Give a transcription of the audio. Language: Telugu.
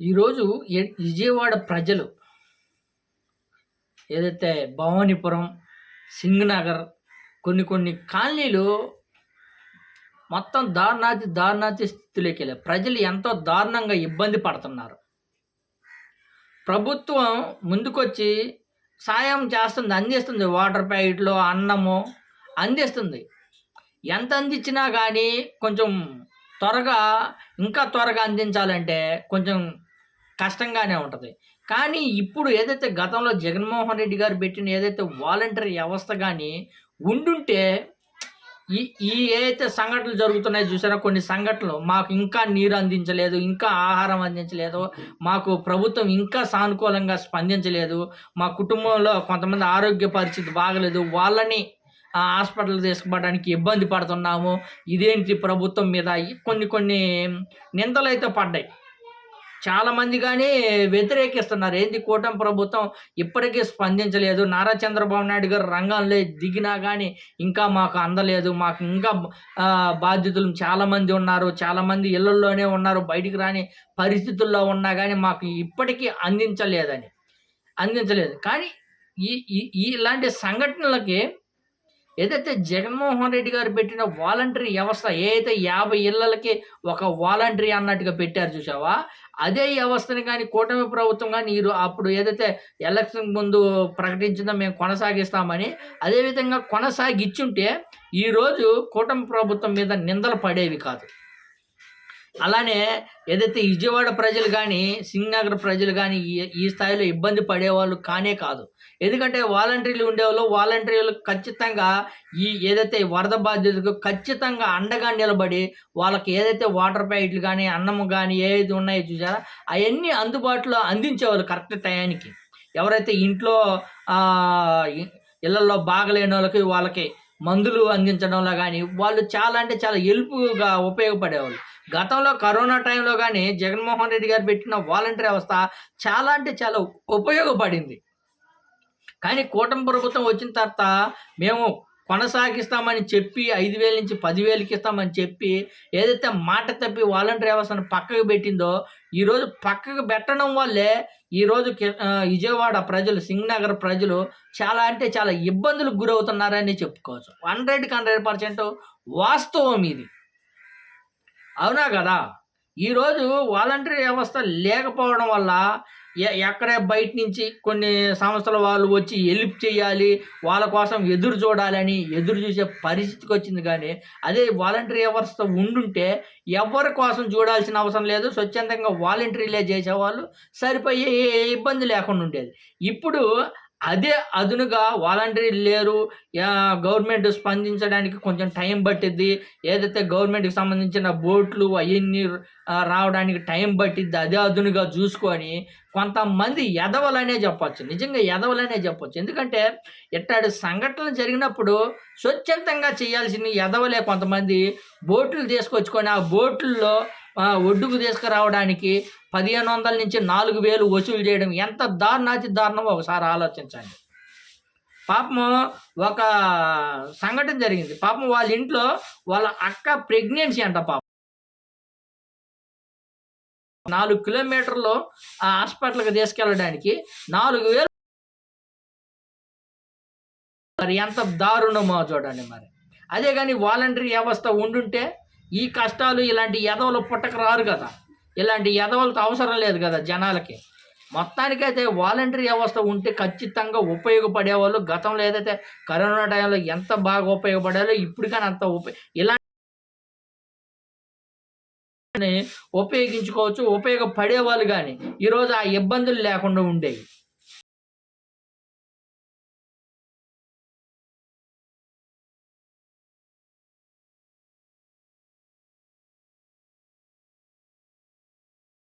ఈరోజు విజయవాడ ప్రజలు ఏదైతే భవానీపురం సింగనగర్ కొన్ని కొన్ని కాలనీలు మొత్తం దారుణాతి దారుణాతి స్థితిలోకి వెళ్ళాయి. ప్రజలు ఎంతో దారుణంగా ఇబ్బంది పడుతున్నారు. ప్రభుత్వం ముందుకొచ్చి సాయం చేస్తుంది అందిస్తుంది. వాటర్ ప్యాకెట్లు అన్నము అందిస్తుంది. ఎంత అందించినా కానీ కొంచెం త్వరగా ఇంకా త్వరగా అందించాలంటే కొంచెం కష్టంగానే ఉంటుంది. కానీ ఇప్పుడు ఏదైతే గతంలో జగన్మోహన్ రెడ్డి గారు పెట్టిన ఏదైతే వాలంటరీ వ్యవస్థ కానీ ఉండుంటే ఈ ఈ ఏదైతే సంఘటనలు జరుగుతున్నాయో చూసారో? కొన్ని సంఘటనలు మాకు ఇంకా నీరు అందించలేదు ఇంకా ఆహారం అందించలేదు మాకు ప్రభుత్వం ఇంకా సానుకూలంగా స్పందించలేదు మా కుటుంబంలో కొంతమంది ఆరోగ్య పరిస్థితి బాగలేదు వాళ్ళని హాస్పిటల్ తీసుకుపోవడానికి ఇబ్బంది పడుతున్నాము. ఇదేంటి ప్రభుత్వం మీద? కొన్ని కొన్ని నిందలు అయితే పడ్డాయి. చాలామంది కానీ వ్యతిరేకిస్తున్నారు. ఏంది కూటమి ప్రభుత్వం ఇప్పటికీ స్పందించలేదు. నారా చంద్రబాబు నాయుడు గారు రంగంలో దిగినా కానీ ఇంకా మాకు అందలేదు. మాకు ఇంకా ఆ, బాధ్యతలు చాలామంది ఉన్నారు. చాలామంది ఇళ్ళలోనే ఉన్నారు. బయటికి రాని పరిస్థితుల్లో ఉన్నా కానీ మాకు ఇప్పటికీ అందించలేదని. అందించలేదు. కానీ ఈ ఇలాంటి సంఘటనలకి ఏదైతే జగన్మోహన్ రెడ్డి గారు పెట్టిన వాలంటరీ వ్యవస్థ ఏదైతే యాభై ఇళ్ళకి ఒక వాలంటరీ అన్నట్టుగా పెట్టారు చూసావా అదే వ్యవస్థని కానీ కూటమి ప్రభుత్వం కానీ ఈ అప్పుడు ఏదైతే ఎలక్షన్ ముందు ప్రకటించిందో మేము కొనసాగిస్తామని అదేవిధంగా కొనసాగిచ్చుంటే ఈరోజు కూటమి ప్రభుత్వం మీద నిందలు పడేవి కాదు. అలానే ఏదైతే విజయవాడ ప్రజలు కానీ సింగనగర్ ప్రజలు కానీ ఈ ఈ స్థాయిలో ఇబ్బంది పడేవాళ్ళు కానే కాదు. ఎందుకంటే వాలంటీర్లు ఉండేవాళ్ళు వాలంటీర్లు ఖచ్చితంగా ఈ ఏదైతే వరద బాధ్యతకు ఖచ్చితంగా అండగా నిలబడి వాళ్ళకి ఏదైతే వాటర్ ప్యాకెట్లు కానీ అన్నము కానీ ఏది ఉన్నాయో చూసారా అవన్నీ అందుబాటులో అందించేవాళ్ళు కరెక్ట్ టయానికి. ఎవరైతే ఇంట్లో ఇళ్ళల్లో బాగలేని వాళ్ళకి వాళ్ళకి మందులు అందించడంలో కానీ వాళ్ళు చాలా అంటే చాలా హెల్ప్గా ఉపయోగపడేవాళ్ళు. గతంలో కరోనా టైంలో కానీ జగన్మోహన్ రెడ్డి గారు పెట్టిన వాలంటీర్ వ్యవస్థ చాలా అంటే చాలా ఉపయోగపడింది. కానీ కూటమి ప్రభుత్వం వచ్చిన తర్వాత మేము కొనసాగిస్తామని చెప్పి ఐదు వేల నుంచి పదివేలకి ఇస్తామని చెప్పి ఏదైతే మాట తప్పి వాలంటీర్ వ్యవస్థను పక్కకు పెట్టిందో ఈరోజు పక్కకు పెట్టడం వల్లే ఈరోజు విజయవాడ ప్రజలు సింగనగర్ ప్రజలు చాలా అంటే చాలా ఇబ్బందులకు గురవుతున్నారని చెప్పుకోవచ్చు. హండ్రెడ్కి హండ్రెడ్ పర్సెంట్ వాస్తవం ఇది. అవునా కదా? ఈరోజు వాలంటరీ వ్యవస్థ లేకపోవడం వల్ల ఎక్కడే బయట నుంచి కొన్ని సంస్థల వాళ్ళు వచ్చి హెల్ప్ చేయాలి వాళ్ళ కోసం ఎదురు చూడాలని ఎదురు చూసే పరిస్థితికి వచ్చింది కానీ అదే వాలంటరీ వ్యవస్థ ఉండుంటే ఎవరి కోసం చూడాల్సిన అవసరం లేదు స్వచ్ఛందంగా వాలంటరీలే చేసేవాళ్ళు సరిపోయే ఏ ఇబ్బంది లేకుండా ఉండేది. ఇప్పుడు అదే అదునుగా వాలంటీర్ లేరు గవర్నమెంట్ స్పందించడానికి కొంచెం టైం పట్టిద్ది. ఏదైతే గవర్నమెంట్కి సంబంధించిన బోట్లు అవన్నీ రావడానికి టైం పట్టిద్ది అదే అదునుగా చూసుకొని కొంతమంది ఎదవలనే చెప్పచ్చు. నిజంగా ఎదవలనే చెప్పచ్చు. ఎందుకంటే ఇట్లాంటి సంఘటనలు జరిగినప్పుడు స్వచ్ఛందంగా చేయాల్సిన ఎదవలే కొంతమంది బోట్లు తీసుకొచ్చుకొని ఆ బోట్లలో ఒడ్డుకు తీసుకురావడానికి పదిహేను వందల నుంచి నాలుగు వేలు వసూలు చేయడం ఎంత దారుణాతి దారుణమో ఒకసారి ఆలోచించండి. పాపం ఒక సంఘటన జరిగింది. పాపం వాళ్ళ ఇంట్లో వాళ్ళ అక్క ప్రెగ్నెన్సీ అంట పాపం. నాలుగు కిలోమీటర్లు ఆ హాస్పిటల్కి తీసుకెళ్ళడానికి నాలుగు వేలు మరి ఎంత దారుణమో చూడండి మరి. అదే కానీ వాలంటరీ వ్యవస్థ ఉండుంటే ఈ కష్టాలు ఇలాంటి ఎదవలు పుట్టక రారు కదా. ఇలాంటి ఎదవలతో అవసరం లేదు కదా జనాలకి. మొత్తానికైతే వాలంటరీ వ్యవస్థ ఉంటే ఖచ్చితంగా ఉపయోగపడేవాళ్ళు గతంలో ఏదైతే కరోనా టైంలో ఎంత బాగా ఉపయోగపడాలో ఇప్పుడు కానీ అంత ఉపయోగ ఇలా ఉపయోగించుకోవచ్చు ఉపయోగపడేవాళ్ళు కానీ ఈరోజు ఆ ఇబ్బందులు లేకుండా ఉండేవి.